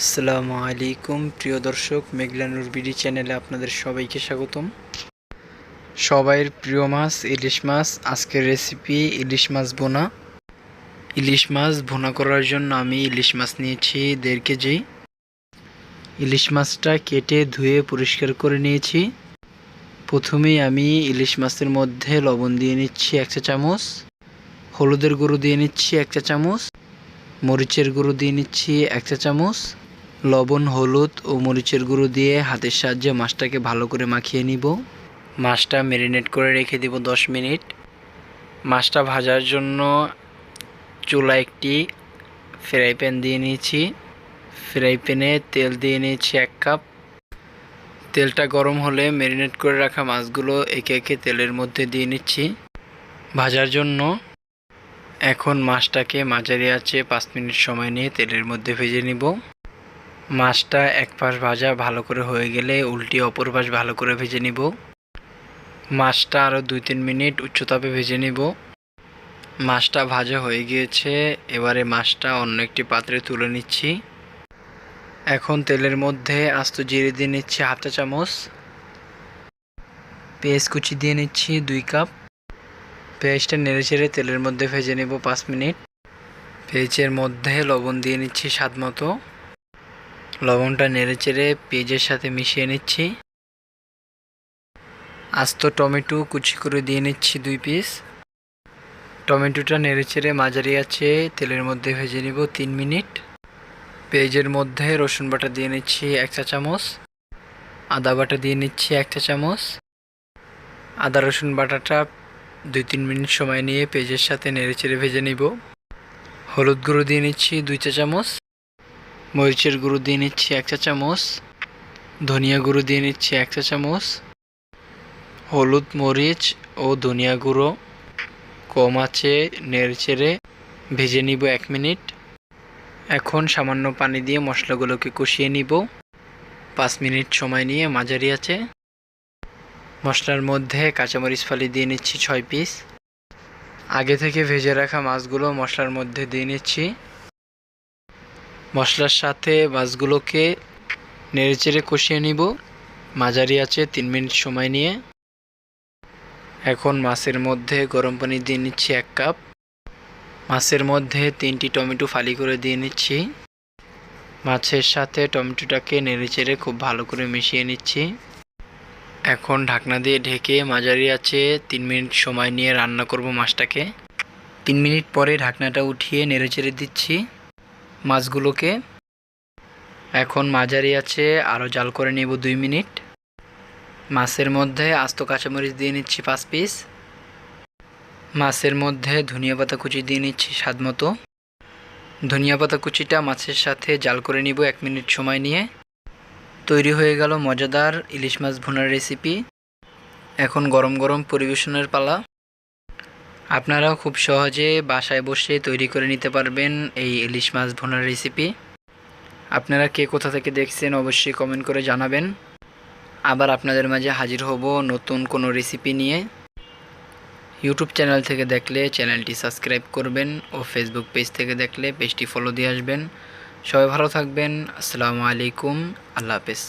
আসসালামু আলাইকুম, প্রিয় দর্শক, মেঘলানুর বিডি চ্যানেলে আপনাদের সবাইকে স্বাগতম। সবাইয়ের প্রিয় মাছ, ইলিশ মাছ, আজকের রেসিপি ইলিশ মাছ বোনা ইলিশ মাছ ভুনা করার জন্য আমি ইলিশ মাছ নিয়েছি দেড় কেজি। ইলিশ মাছটা কেটে ধুয়ে পরিষ্কার করে নিয়েছি। প্রথমেই আমি ইলিশ মাছের মধ্যে লবণ দিয়ে নিচ্ছি এক চা চামচ, হলুদের গুঁড়ো দিয়ে নিচ্ছি এক চা চামচ, মরিচের গুঁড়ো দিয়ে নিচ্ছি এক চা চামচ লবণ, হলুদ ও মরিচের গুঁড়ো দিয়ে হাতের সাহায্যে মাছটাকে ভালো করে মাখিয়ে নিব। মাছটা ম্যারিনেট করে রেখে দিব দশ মিনিট। মাছটা ভাজার জন্য চুলা একটি ফ্রাই প্যান দিয়ে নিয়েছি। ফ্রাই প্যানে তেল দিয়ে নিয়েছি এক কাপ। তেলটা গরম হলে ম্যারিনেট করে রাখা মাছগুলো একে একে তেলের মধ্যে দিয়ে নিচ্ছি। ভাজার জন্য এখন মাছটাকে মাঝারি আছে পাঁচ মিনিট সময় নিয়ে তেলের মধ্যে ভেজে নিব। মাছটা এক পাশ ভাজা ভালো করে হয়ে গেলে উল্টি অপর পাশ ভালো করে ভেজে নিব। মাছটা আরও দুই তিন মিনিট উচ্চতাপে ভেজে নিব। মাছটা ভাজা হয়ে গিয়েছে, এবারে মাছটা অন্য একটি পাত্রে তুলে নিচ্ছি। এখন তেলের মধ্যে আস্ত জিরে দিয়ে নিচ্ছি হাফ চা চামচ। পেঁয়াজ কুচি দিয়ে নিচ্ছি দুই কাপ। পেঁয়াজটা নেড়ে চেড়ে তেলের মধ্যে ভেজে নেব পাঁচ মিনিট। পেঁয়াজের মধ্যে লবণ দিয়ে নিচ্ছি স্বাদ মতো। লবণটা নেড়ে চেড়ে পেঁয়াজের সাথে মিশিয়ে নিচ্ছি। আস্ত টমেটো কুচি করে দিয়ে নিচ্ছি দুই পিস টমেটোটা নেড়ে চেড়ে মাঝারি আছে, তেলের মধ্যে ভেজে নিব তিন মিনিট। পেঁয়াজের মধ্যে রসুন বাটা দিয়ে নিচ্ছি এক চা চামচ। আদা বাটা দিয়ে নিচ্ছি এক চা চামচ। আদা রসুন বাটাটা দুই তিন মিনিট সময় নিয়ে পেঁয়াজের সাথে নেড়ে চেড়ে ভেজে নিব। হলুদ গুঁড়ো দিয়ে নিচ্ছি দুই চা চামচ। মরিচের গুঁড়ো দিয়ে নিচ্ছি এক চা চামচ, ধনিয়া গুঁড়ো দিয়ে নিচ্ছি এক চা চামচ, হলুদ মরিচ ও ধনিয়া গুঁড়ো। কম আছে নেড়ে চেড়ে ভেজে নিব এক মিনিট। এখন সামান্য পানি দিয়ে মশলাগুলোকে কষিয়ে নিব। পাঁচ মিনিট সময় নিয়ে মাঝারি আছে। মশলার মধ্যে কাঁচামরিচ ফালি দিয়ে নিচ্ছি ছয় পিস। আগে থেকে ভেজে রাখা মাছগুলো মশলার মধ্যে দিয়ে নিচ্ছি। মশলার সাথে মাছগুলোকে নেড়েচেড়ে কষিয়ে নিব। মাঝারি আছে তিন মিনিট সময় নিয়ে। এখন মাছের মধ্যে গরম পানি দিয়ে নিচ্ছি এক কাপ। মাছের মধ্যে তিনটি টমেটো ফালি করে দিয়ে নিচ্ছি। মাছের সাথে টমেটোটাকে নেড়েচেড়ে খুব ভালো করে মিশিয়ে নিচ্ছি। এখন ঢাকনা দিয়ে ঢেকে মাঝারি আছে তিন মিনিট সময় নিয়ে রান্না করব মাছটাকে। তিন মিনিট পরে ঢাকনাটা উঠিয়ে নেড়েচেড়ে দিচ্ছি। মাছগুলোকে। এখন মাঝারি আছে আরও জাল করে নেব দুই মিনিট। মাছের মধ্যে আস্ত কাঁচামরিচ দিয়ে নিচ্ছি পাঁচ পিস। মাছের মধ্যে ধনিয়া পাতা কুচি দিয়ে নিচ্ছি স্বাদ মতো। ধনিয়া পাতা কুচিটা মাছের সাথে জাল করে নিব এক মিনিট সময় নিয়ে। তৈরি হয়ে গেল মজাদার ইলিশ মাছ ভুনার রেসিপি এখন গরম গরম পরিবেশনের পালা। আপনারাও খুব সহজে বাসায় বসে তৈরি করে নিতে পারবেন এই ইলিশ মাছ ভোনার রেসিপি আপনারা কে কোথা থেকে দেখছেন অবশ্যই কমেন্ট করে জানাবেন। আবার আপনাদের মাঝে হাজির হব নতুন কোনো রেসিপি নিয়ে। ইউটিউব চ্যানেল থেকে দেখলে চ্যানেলটি সাবস্ক্রাইব করবেন ও ফেসবুক পেজ থেকে দেখলে পেজটি ফলো দিয়ে আসবেন। সবাই ভালো থাকবেন। আসসালামু আলাইকুম। আল্লাহ হাফেজ।